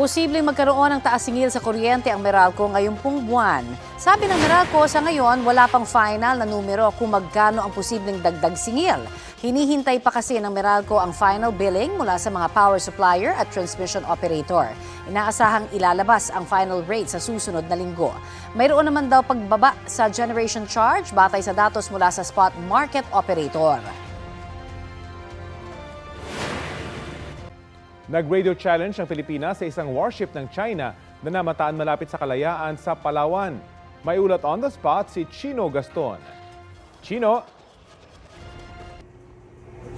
Posibleng magkaroon ng taas singil sa kuryente ang Meralco ngayong pong buwan. Sabi ng Meralco, sa ngayon wala pang final na numero kung magkano ang posibleng dagdag singil. Hinihintay pa kasi ng Meralco ang final billing mula sa mga power supplier at transmission operator. Inaasahang ilalabas ang final rate sa susunod na linggo. Mayroon naman daw pagbaba sa generation charge batay sa datos mula sa spot market operator. Nag-radio challenge ang Pilipinas sa isang warship ng China na namataan malapit sa kalayaan sa Palawan. May ulat on the spot si Chino Gaston. Chino,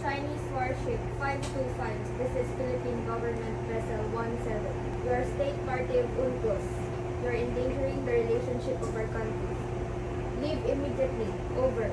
Chinese warship 525. This is Philippine government vessel 17. Your state party of UNCLOS. You're endangering the relationship of our countries. Leave immediately. Over.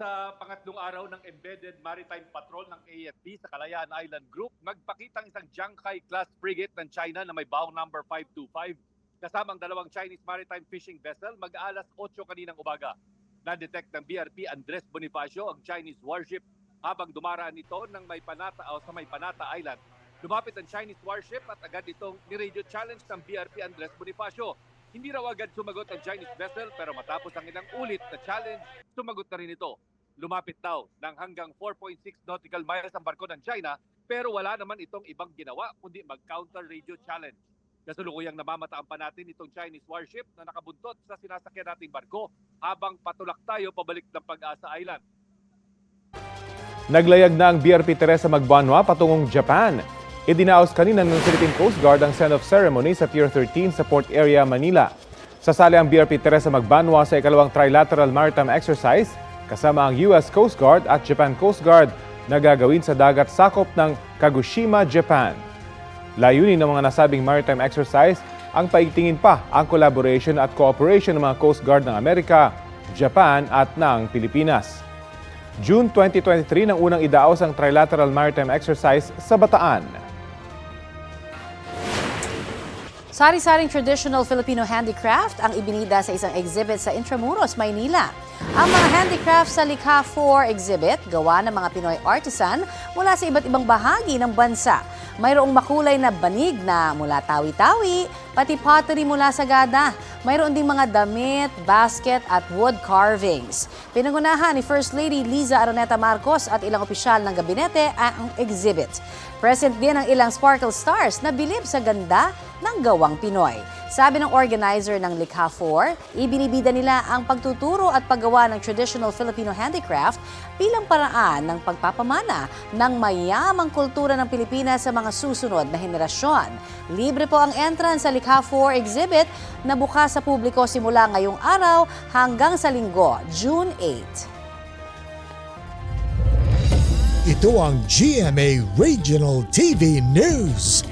Sa pangatlong araw ng Embedded Maritime Patrol ng AFP sa Kalayaan Island Group, magpakitang isang Jiangkai class frigate ng China na may bow number 525 kasamang dalawang Chinese maritime fishing vessel mag-alas 8 kaninang umaga. Na-detect ng BRP Andres Bonifacio ang Chinese warship habang dumaraan ito ng may panata o sa may Panata Island. Lumapit ang Chinese warship at agad itong ni-radio challenge ng BRP Andres Bonifacio. Hindi raw agad sumagot ang Chinese vessel pero matapos ang ilang ulit na challenge, sumagot na rin ito. Lumapit daw ng hanggang 4.6 nautical miles ang barko ng China pero wala naman itong ibang ginawa kundi mag-counter radio challenge. Kasulukuyang namamataan pa natin itong Chinese warship na nakabuntot sa sinasakyan nating barko habang patulak tayo pabalik ng Pag-asa Island. naglayag na ang BRP Teresa Magbanwa patungong Japan. Idinaos kanina ng Philippine Coast Guard ang send-off ceremony sa Pier 13 sa Port Area, Manila. Sasali ang BRP Teresa Magbanwa sa ikalawang trilateral maritime exercise kasama ang US Coast Guard at Japan Coast Guard na gagawin sa dagat sakop ng Kagoshima, Japan. Layunin ng mga nasabing maritime exercise ang paigtingin pa ang collaboration at cooperation ng mga Coast Guard ng Amerika, Japan at ng Pilipinas. June 2023 nang unang idaos ang trilateral maritime exercise sa Bataan. Sari-saring traditional Filipino handicraft ang ibinida sa isang exhibit sa Intramuros, Maynila. Ang mga handicraft sa Likha 4 exhibit gawa ng mga Pinoy artisan mula sa iba't ibang bahagi ng bansa. Mayroong makulay na banig na mula tawi-tawi, pati pottery mula sa gada. Mayroon ding mga damit, basket at wood carvings. Pinangunahan ni First Lady Liza Araneta Marcos at ilang opisyal ng gabinete ang exhibit. Present din ang ilang sparkle stars na bilib sa ganda ng gawang Pinoy. Sabi ng organizer ng Likha 4, ibinibida nila ang pagtuturo at paggawa ng traditional Filipino handicraft bilang paraan ng pagpapamana ng mayamang kultura ng Pilipinas sa mga susunod na henerasyon. Libre po ang entrance sa Likha 4 exhibit na bukas sa publiko simula ngayong araw hanggang sa linggo, June 8. Ito ang GMA Regional TV News.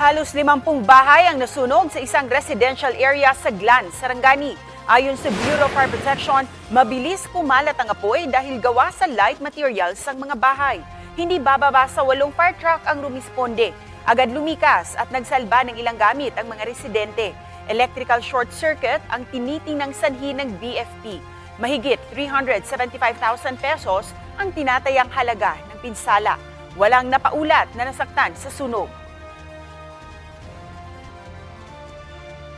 Halos limampung bahay ang nasunog sa isang residential area sa Glan, Sarangani. Ayon sa Bureau of Fire Protection, mabilis kumalat ang apoy dahil gawa sa light materials ang mga bahay. Hindi bababa sa walong fire truck ang rumisponde. Agad lumikas at nagsalba ng ilang gamit ang mga residente. Electrical short circuit ang tinitinang sanhi ng BFP. Mahigit 375,000 pesos ang tinatayang halaga ng pinsala. Walang napaulat na nasaktan sa sunog.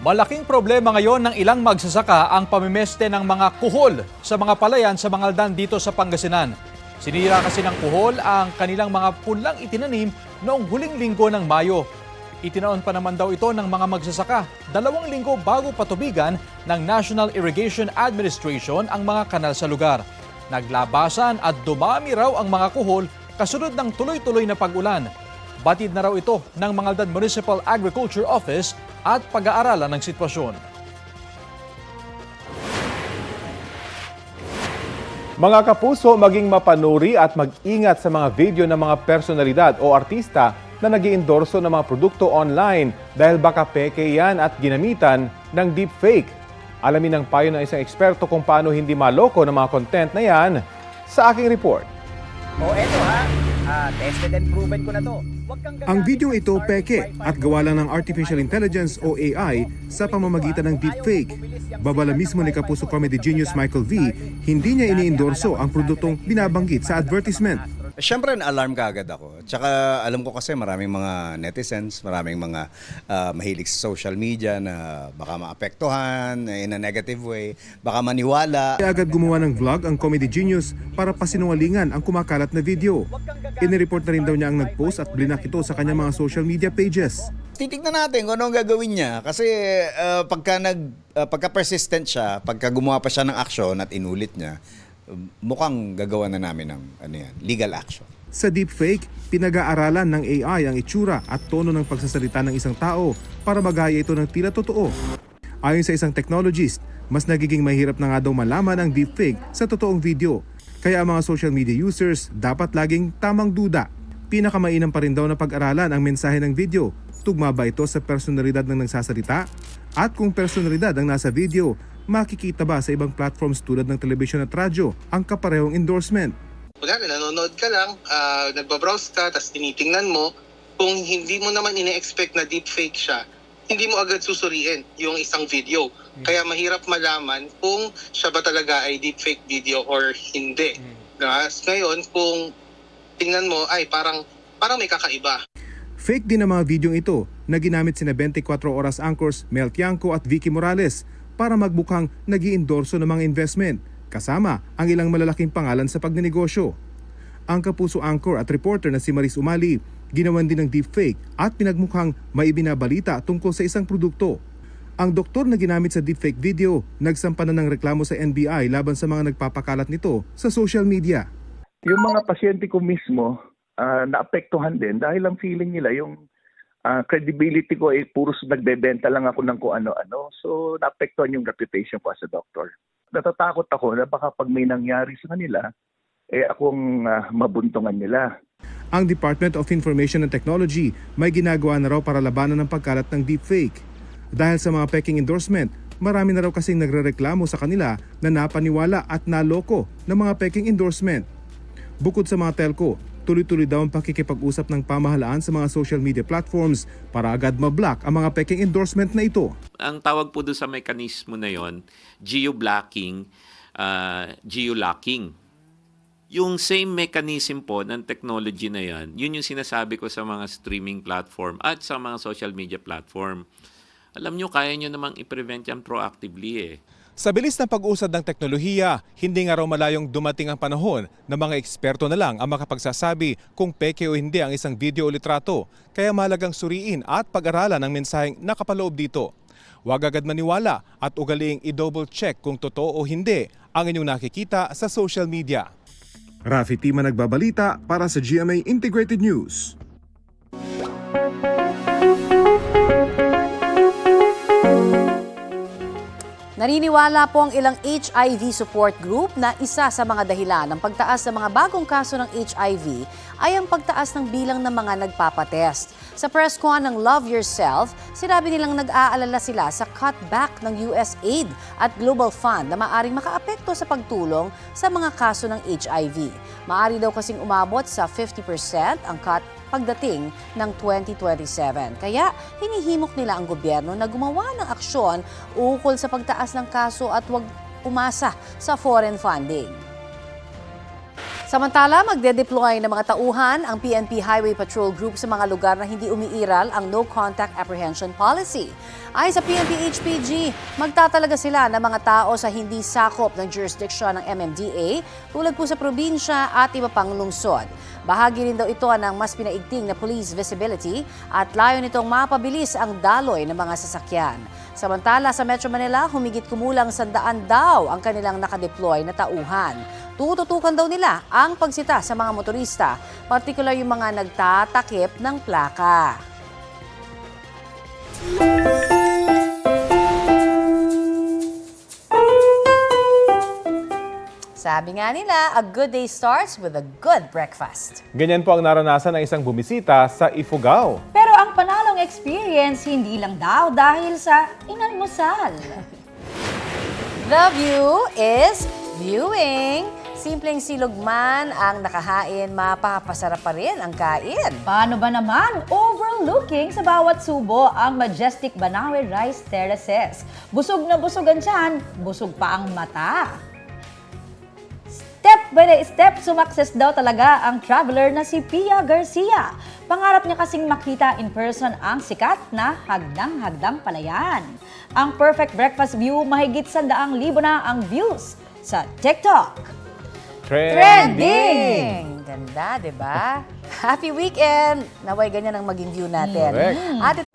Malaking problema ngayon ng ilang magsasaka ang pamimeste ng mga kuhol sa mga palayan sa Mangaldan dito sa Pangasinan. Sinira kasi ng kuhol ang kanilang mga punlang itinanim noong huling linggo ng Mayo. Itinaon pa naman daw ito ng mga magsasaka dalawang linggo bago patubigan ng National Irrigation Administration ang mga kanal sa lugar. Naglabasan at dumami raw ang mga kuhol kasunod ng tuloy-tuloy na pag-ulan. Batid na raw ito ng Mangaldan Municipal Agriculture Office at pag-aaralan ng sitwasyon. Mga kapuso, maging mapanuri at mag-ingat sa mga video ng mga personalidad o artista na nag endorso ng mga produkto online dahil baka peke yan at ginamitan ng deepfake. Alamin ng payo ng isang eksperto kung paano hindi maloko ng mga content na yan sa aking report. O eto ha, tested and proven ko na to. Ang video ito peke 655 at gawa lang ng artificial intelligence o AI sa pamamagitan ng deepfake. Babala mismo ni Kapuso comedy genius Michael V, hindi niya iniendorso ang produktong binabanggit sa advertisement. Siyempre, na-alarm ka agad ako. Tsaka alam ko kasi maraming mga netizens, maraming mga ah, mahilig sa social media na baka maapektuhan in a negative way, baka maniwala. Kaya agad gumawa ng vlog ang Comedy Genius para pasinungalingan ang kumakalat na video. Inireport na rin daw niya ang nag-post at blinak ito sa kanyang mga social media pages. Titignan natin kung ano ang gagawin niya kasi ah, pagka nag ah, pagka persistent siya, pagka gumawa pa siya ng aksyon at inulit niya, mukhang gagawa na namin ng ano yan, legal action. Sa deepfake, pinag-aaralan ng AI ang itsura at tono ng pagsasalita ng isang tao para magaya ito ng tila totoo. Ayon sa isang technologist, mas nagiging mahirap na nga daw malaman ang deepfake sa totoong video. Kaya mga social media users dapat laging tamang duda. Pinakamainam pa rin daw na pag-aralan ang mensahe ng video. Tugma ba ito sa personalidad ng nagsasalita? At kung personalidad ang nasa video, makikita ba sa ibang platforms tulad ng telebisyon at radyo ang kaparehong endorsement? Kunwari, nanonood ka lang, ah, nagbabrowse ka, tapos tinitingnan mo, kung hindi mo naman ine-expect na deepfake siya, hindi mo agad susuriin yung isang video. Kaya mahirap malaman kung siya ba talaga ay deepfake video or hindi. Diba? Ngayon, kung tingnan mo, ay parang, parang may kakaiba. Fake din ang mga videong ito na ginamit sina 24 Oras anchors Mel Tiangco at Vicky Morales para magbukhang nag endorso ng mga investment kasama ang ilang malalaking pangalan sa pagnenegosyo. Ang kapuso anchor at reporter na si Maris Umali ginawan din ng deepfake at pinagmukhang may ibinabalita tungkol sa isang produkto. Ang doktor na ginamit sa deepfake video nagsampa na ng reklamo sa NBI laban sa mga nagpapakalat nito sa social media. yung mga pasyente ko mismo ah, naapektuhan din dahil ang feeling nila yung ah, credibility ko ay puros nagbebenta lang ako ng kung ano-ano. So naapektuhan yung reputation ko as a doctor. Natatakot ako na baka pag may nangyari sa kanila, eh akong ah, mabuntungan nila. Ang Department of Information and Technology may ginagawa na raw para labanan ng pagkalat ng deepfake. Dahil sa mga peking endorsement, marami na raw kasing nagrereklamo sa kanila na napaniwala at naloko ng mga peking endorsement. Bukod sa mga telco, tuloy-tuloy daw ang pakikipag-usap ng pamahalaan sa mga social media platforms para agad mablock ang mga peking endorsement na ito. ang tawag po doon sa mekanismo na yon, geo-blocking, uh, geo-locking. Yung same mechanism po ng technology na yan, yun yung sinasabi ko sa mga streaming platform at sa mga social media platform. Alam nyo, kaya nyo namang i-prevent yan proactively eh. Sa bilis ng pag-usad ng teknolohiya, hindi nga raw malayong dumating ang panahon na mga eksperto na lang ang makapagsasabi kung peke o hindi ang isang video o litrato. Kaya mahalagang suriin at pag-aralan ang mensaheng nakapaloob dito. Huwag agad maniwala at ugaling i-double check kung totoo o hindi ang inyong nakikita sa social media. Rafi Tima nagbabalita para sa GMA Integrated News. Naniniwala po ang ilang HIV support group na isa sa mga dahilan ng pagtaas ng mga bagong kaso ng HIV ay ang pagtaas ng bilang ng mga nagpapatest. Sa press con ng Love Yourself, sinabi nilang nag-aalala sila sa cutback ng USAID at Global Fund na maaring makaapekto sa pagtulong sa mga kaso ng HIV. Maari daw kasing umabot sa 50% ang cut pagdating ng 2027. Kaya hinihimok nila ang gobyerno na gumawa ng aksyon ukol sa pagtaas ng kaso at huwag umasa sa foreign funding. Samantala, magde-deploy ng mga tauhan ang PNP Highway Patrol Group sa mga lugar na hindi umiiral ang No Contact Apprehension Policy. Ay sa PNP HPG, magtatalaga sila ng mga tao sa hindi sakop ng jurisdiction ng MMDA tulad po sa probinsya at iba pang lungsod. Bahagi rin daw ito ng mas pinaigting na police visibility at layo nitong mapabilis ang daloy ng mga sasakyan. Samantala sa Metro Manila, humigit kumulang sandaan daw ang kanilang nakadeploy na tauhan. Tututukan daw nila ang pagsita sa mga motorista, partikular yung mga nagtatakip ng plaka. Sabi nga nila, a good day starts with a good breakfast. Ganyan po ang naranasan ng isang bumisita sa Ifugao. Pero ang panalong experience, hindi lang daw dahil sa inalmusal. The view is viewing. Simpleng silog man ang nakahain, mapapasarap pa rin ang kain. Paano ba naman? Overlooking sa bawat subo ang majestic Banawe Rice Terraces. Busog na busog ang tiyan, busog pa ang mata. Step by step, sumakses daw talaga ang traveler na si Pia Garcia. Pangarap niya kasing makita in person ang sikat na hagdang-hagdang palayan. Ang perfect breakfast view, mahigit sandaang libo na ang views sa TikTok. Trending! Ganda, di ba? Happy weekend! Naway ganyan ang maging view natin. Correct. Ate